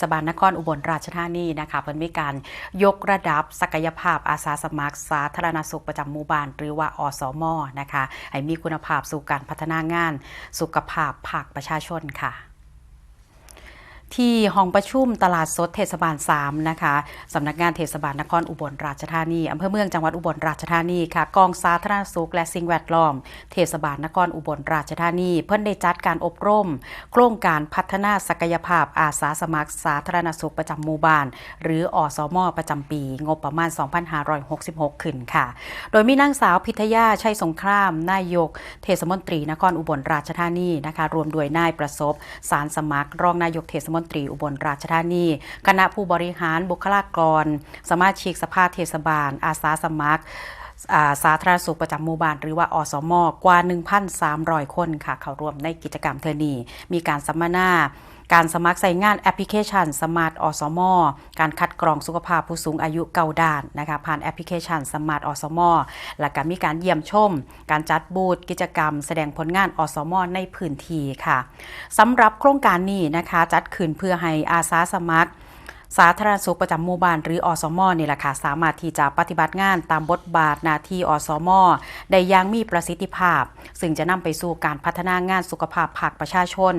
ศบาลนครอุบลราชธานีนะคะเพิ่นมีการยกระดับศักยภาพอาสาสมัคร สาธารณสุขประจำหมู่บ้าน หรือว่าอสมนะคะให้มีคุณภาพสู่การพัฒนางาน สุขภาพภาคประชาชนค่ะ ที่ห้องประชุมตลาดสดเทศบาล 3 นะคะสำนักงานเทศบาลนครอุบลราชธานีอำเภอเมืองจังหวัดอุบลราชธานีค่ะ กองสาธารณสุขและสิ่งแวดล้อม เทศบาลนครอุบลราชธานี เพิ่นได้จัดการอบรม โครงการพัฒนาศักยภาพอาสาสมัครสาธารณสุขประจำหมู่บ้าน หรืออสมประจำปี งบประมาณ 2566 ขึ้นค่ะ โดยมีนางสาวพิทยาชัยสงคราม นายก เทศมนตรีนครอุบลราชธานีนะคะ รวมด้วยนายประสบ สารสมัคร รองนายกเทศมนนตรีอุบลราชธานี คณะผู้บริหารบุคลากร สมาชิกสภาเทศบาล อาสาสมัครสาธารณสุขประจำหมู่บ้าน หรือว่าอสมกว่า 1,300 คนค่ะ เข้าร่วมในกิจกรรมเทอนีมีการสัมมนา การสมัครใส่งานแอปพลิเคชันสมาร์ทอสมการคัดกรองสุขภาพผู้สูงอายุเก่าด้านนะคะผ่านแอปพลิเคชันสมาร์ทอสมและก็มีการเยี่ยมชม การจัดบูธกิจกรรม แสดงผลงานอสมในพื้นที่ค่ะสำหรับโครงการนี้นะคะจัดขึ้นเพื่อให้อาสาสมัคร สาธารณสุขประจำหมู่บ้านหรืออสมนี่แหละค่ะสามารถที่จะปฏิบัติงานตามบทบาทหน้าที่อสมได้อย่างมีประสิทธิภาพ ซึ่งจะนำไปสู่การพัฒนางานสุขภาพภาคประชาชน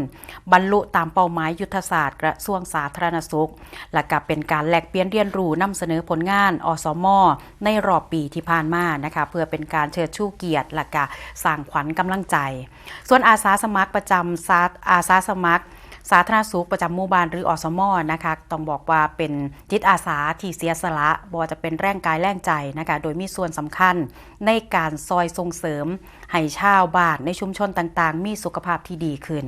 บรรลุตามเป้าหมายยุทธศาสตร์กระทรวงสาธารณสุข และก็เป็นการแลกเปลี่ยนเรียนรู้นำเสนอผลงานอสมในรอบปีที่ผ่านมานะคะเพื่อเป็นการเชิดชูเกียรติและก็สร้างขวัญกำลังใจ ส่วนอาสาสมัครประจำสาอาสาสมัคร สาธารณสุขประจำหมู่บ้านหรืออสมอนะคะต้องบอกว่าเป็นจิตอาสาที่เสียสละบ่ว่าจะเป็นแรงกายแรงใจนะคะโดยมีส่วนสำคัญในการซอยส่งเสริมให้ชาวบ้านในชุมชนต่างๆ มีสุขภาพที่ดีขึ้น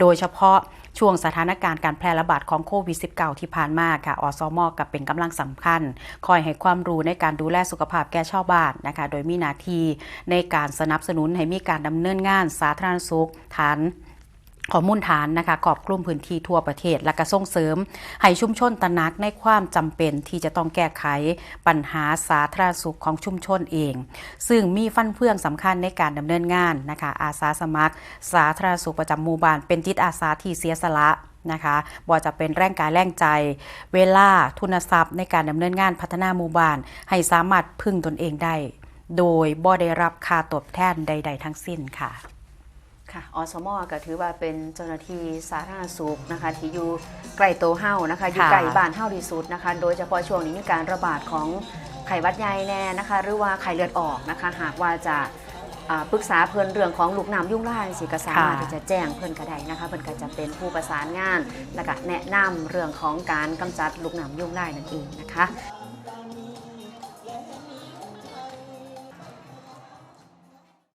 โดยเฉพาะช่วงสถานการณ์การแพร่ระบาดของโควิด -19 ที่ผ่านมาค่ะ อสมอกับเป็นกำลังสำคัญ คอยให้ความรู้ในการดูแลสุขภาพแก่ชาวบ้านนะคะ โดยมีหน้าที่ในการสนับสนุนให้มีการดำเนินงานสาธารณสุขฐาน ข้อมูลฐานนะคะกอบกลุ่มพื้นที่ทั่วประเทศ และก็ส่งเสริม ให้ชุมชนตระหนักในความจำเป็นที่จะต้องแก้ไขปัญหาสาธารณสุขของชุมชนเอง ซึ่งมีฟันเฟืองสำคัญในการดำเนินงานนะคะอาสาสมัคร สาธารณสุขประจำหมู่บ้านเป็นจิตอาสาที่เสียสละนะคะบ่จะเป็นแรงกายแรงใจ เวลาทุนทรัพย์ในการดำเนินงานพัฒนาหมู่บ้าน ให้สามารถพึ่งตนเองได้ โดยบ่ได้รับค่าตอบแทนใด ๆ ทั้งสิ้นค่ะ ค่ะอสมก็ถือว่าเป็นเจ้าหน้าที่สาธารณสุขนะคะที่อยู่ใกล้โตวเฮานะคะอยู่ค่ะใกล้บ้านเฮาที่สุดนะคะ โดยเฉพาะช่วงนี้มีการระบาดของไข้หวัดใหญ่แน่นะคะ หรือว่าไข้เลือดออกนะคะ หากว่าจะอ่าปรึกษาเพิ่นเรื่องของลูกน้ำยุ่งล่ายสิก็สามารถค่ะที่จะแจ้งเพิ่นก็ได้นะคะเพิ่นก็จะเป็นผู้ประสานงาน และก็แนะนำเรื่องของการกำจัดลูกน้ำยุ่งล่ายนั่นเองนะคะ